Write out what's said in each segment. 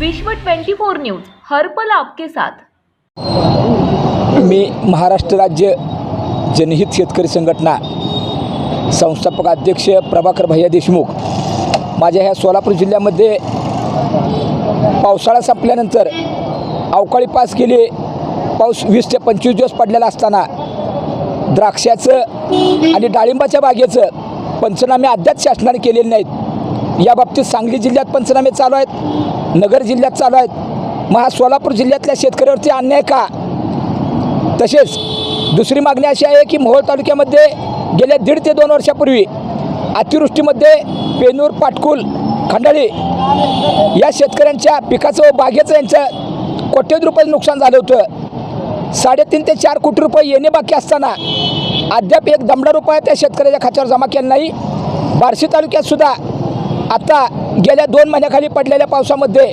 विश्व 24 न्यूज हर्पल आपके साथ. मी महाराष्ट्र राज्य जनहित शेतकरी संघटना संस्थापक अध्यक्ष प्रभाकर भैया देशमुख. माझ्या ह्या सोलापूर जिल्ह्यामध्ये पावसाळा संपल्यानंतर अवकाळी पास केली पाऊस वीस ते पंचवीस दिवस पडलेला असताना द्राक्षाचं आणि डाळिंबाच्या बागेचं पंचनामे अद्याप शासनाने केलेले नाहीत. या बाबतीत सांगली जिल्ह्यात पंचनामे चालू आहेत. नगर जिल्ह्यात चालू आहेत. मग हा सोलापूर जिल्ह्यातल्या शेतकऱ्यावरती अन्याय का? तसेच दुसरी मागणी अशी आहे की मोहोळ तालुक्यामध्ये गेल्या दीड ते दोन वर्षापूर्वी अतिवृष्टीमध्ये पेनूर पाटकुल खंडाळी या शेतकऱ्यांच्या पिकाचं व बागेचं यांचं कोट्यवधी रुपये नुकसान झालं होतं. साडेतीन ते चार कोटी रुपये येणे बाकी असताना अद्याप एक दमडा रुपया त्या शेतकऱ्याच्या खात्यावर जमा केला नाही. बार्शी तालुक्यात सुद्धा आता गेल्या दोन महिन्याखाली पडलेल्या पावसामध्ये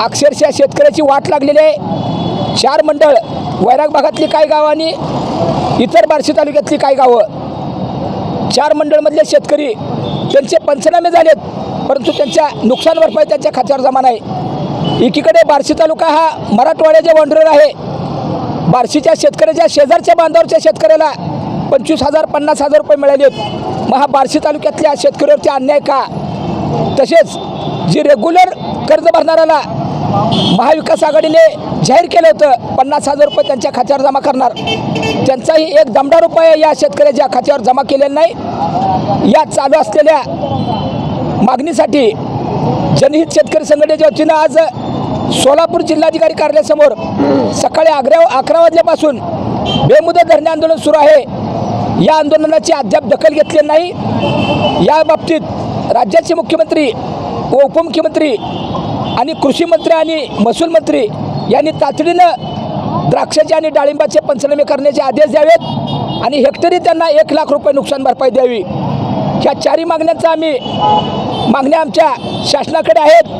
अक्षरशः शेतकऱ्याची वाट लागलेली आहे. चार मंडळ वैराग भागातली काही गावं आणि इतर बार्शी तालुक्यातली काही गावं. चार मंडळमधले शेतकरी त्यांचे पंचनामे झालेत परंतु त्यांच्या नुकसान भरपाई त्यांच्या खात्यावर जमा नाही. एकीकडे बार्शी तालुका हा मराठवाड्याच्या वंडरर आहे. बार्शीच्या शेतकऱ्याच्या शेजारच्या बांधावरच्या शेतकऱ्याला पंचवीस हजार पन्नास हजार रुपये मिळालेत. मग हा बार्शी तालुक्यातल्या शेतकऱ्यावरती अन्याय का? तसेच जी रेग्युलर कर्ज भरणाऱ्याला महाविकास आघाडीने जाहीर केलं होतं पन्नास हजार रुपये त्यांच्या खात्यावर जमा करणार. त्यांचाही एक दमडा रुपये या शेतकऱ्याच्या खात्यावर जमा केलेला नाही या चालू असलेल्या मागणीसाठी जनहित शेतकरी संघटनेच्या वतीनं आज सोलापूर जिल्हाधिकारी कार्यालयासमोर सकाळी अकरा अकरा वाजल्यापासून बेमुदत धरणे आंदोलन सुरू आहे. या आंदोलनाची अद्याप दखल घेतली नाही. या बाबतीत राज्याचे मुख्यमंत्री व उपमुख्यमंत्री आणि कृषी मंत्री आणि महसूल मंत्री यांनी तातडीनं द्राक्षाचे आणि डाळिंबाचे पंचनामे करण्याचे आदेश द्यावेत आणि हेक्टरी त्यांना एक लाख रुपये नुकसान भरपाई द्यावी. ह्या चारही मागण्यांचा आम्ही मागण्या आमच्या शासनाकडे आहेत.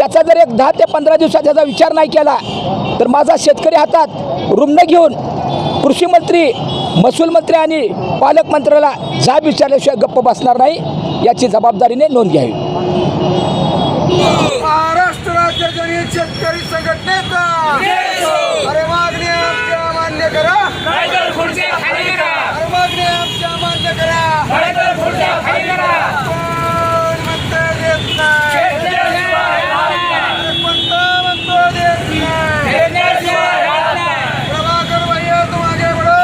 याचा जर एक दहा ते पंधरा दिवसात याचा विचार नाही केला तर माझा शेतकरी हातात रुग्ण घेऊन कृषी मंत्री महसूल मंत्री आणि पालकमंत्र्याला जाब विचारल्याशिवाय गप्प बसणार नाही याची जबाबदारीने नोंद घ्यावी. महाराष्ट्र राज्य शेतकरी संघटनेचा. अरे मागणी आमच्या मान्य करा. अरे मागणी आमच्या मान्य करा कोण म्हणतं देत नाही अरे कोणतं म्हणतो देत नाही प्रभाकर भैया तुम आगे बढ़ो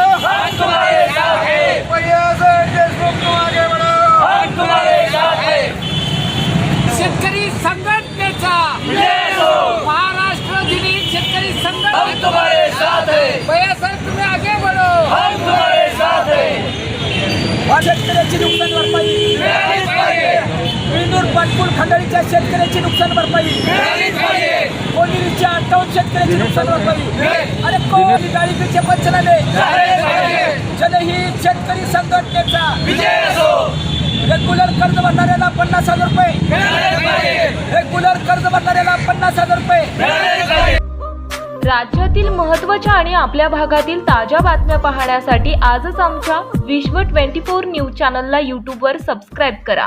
भैया से देशमुख तुम आगे बढ़ो शेतकरी संघटनेचा महाराष्ट्र दिनी शेतकरी संघटनेचा भैयासाहेब तुम्ही आगे बढ़ो शेतकऱ्याची नुकसान भरपाई पाटपूल खंडाळीच्या शेतकऱ्याची नुकसान भरपाई. कोणीच्या अठ्ठावन्न शेतकऱ्याची नुकसान भरपाई. अरे कोणी? डाळिंबीचे पंचनामे. जनहित शेतकरी संघटनेचा. रेग्युलर कर्ज भरणाऱ्याला पन्नास हजार रुपये. रेग्युलर कर्ज भरणाऱ्याला पन्नास हजार रुपये. राज्यातील महत्त्वाच्या आणि आपल्या भागातील ताज्या बातम्या पाहण्यासाठी आजच आमच्या विश्व 24 न्यूज चॅनलला यूट्यूबवर सबस्क्राईब करा.